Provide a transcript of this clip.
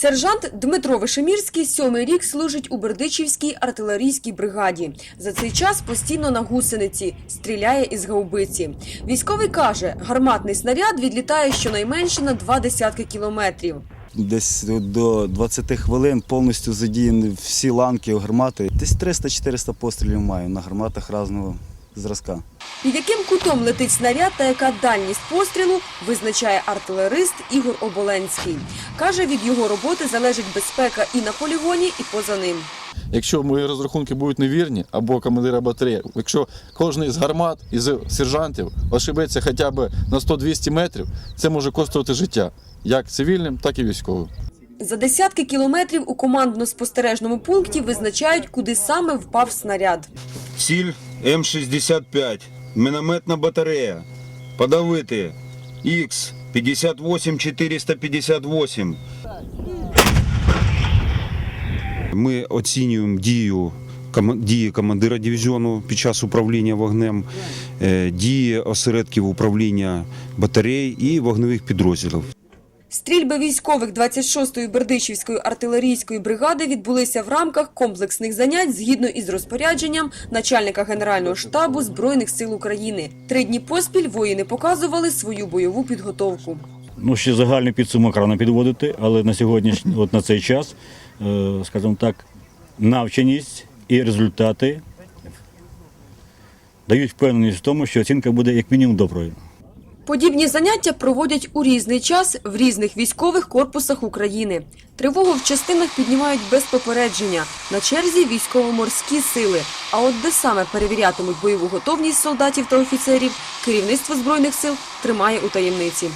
Сержант Дмитро Вишемірський сьомий рік служить у Бердичівській артилерійській бригаді. За цей час постійно на гусениці, стріляє із гаубиці. Військовий каже, гарматний снаряд відлітає щонайменше на два десятки кілометрів. Десь до 20 хвилин повністю задіяні всі ланки гармати. Десь 300-400 пострілів маю на гарматах різного зразка. Під яким кутом летить снаряд та яка дальність пострілу, визначає артилерист Ігор Оболенський. Каже, від його роботи залежить безпека і на полігоні, і поза ним. Якщо мої розрахунки будуть невірні, або командира батареї, якщо кожен із гармат, із сержантів ошибеться хоча б на 100-200 метрів, це може коштувати життя як цивільним, так і військовим. За десятки кілометрів у командно-спостережному пункті визначають, куди саме впав снаряд. Ціль М65. Мінометна батарея. Подавити. Х 58458. Ми оцінюємо дію дії командира дивізіону під час управління вогнем, е, дії осередків управління батарей і вогневих підрозділів. Стрільби військових 26-ї Бердичівської артилерійської бригади відбулися в рамках комплексних занять згідно із розпорядженням начальника Генерального штабу Збройних сил України. Три дні поспіль воїни показували свою бойову підготовку. Ну, ще загальний підсумок рано підводити, але на сьогоднішній, от на цей час, е, скажімо так, навченість і результати дають впевненість в тому, що оцінка буде як мінімум доброю. Подібні заняття проводять у різний час в різних військових корпусах України. Тривогу в частинах піднімають без попередження. На черзі військово-морські сили. А от де саме перевірятимуть бойову готовність солдатів та офіцерів, керівництво збройних сил тримає у таємниці.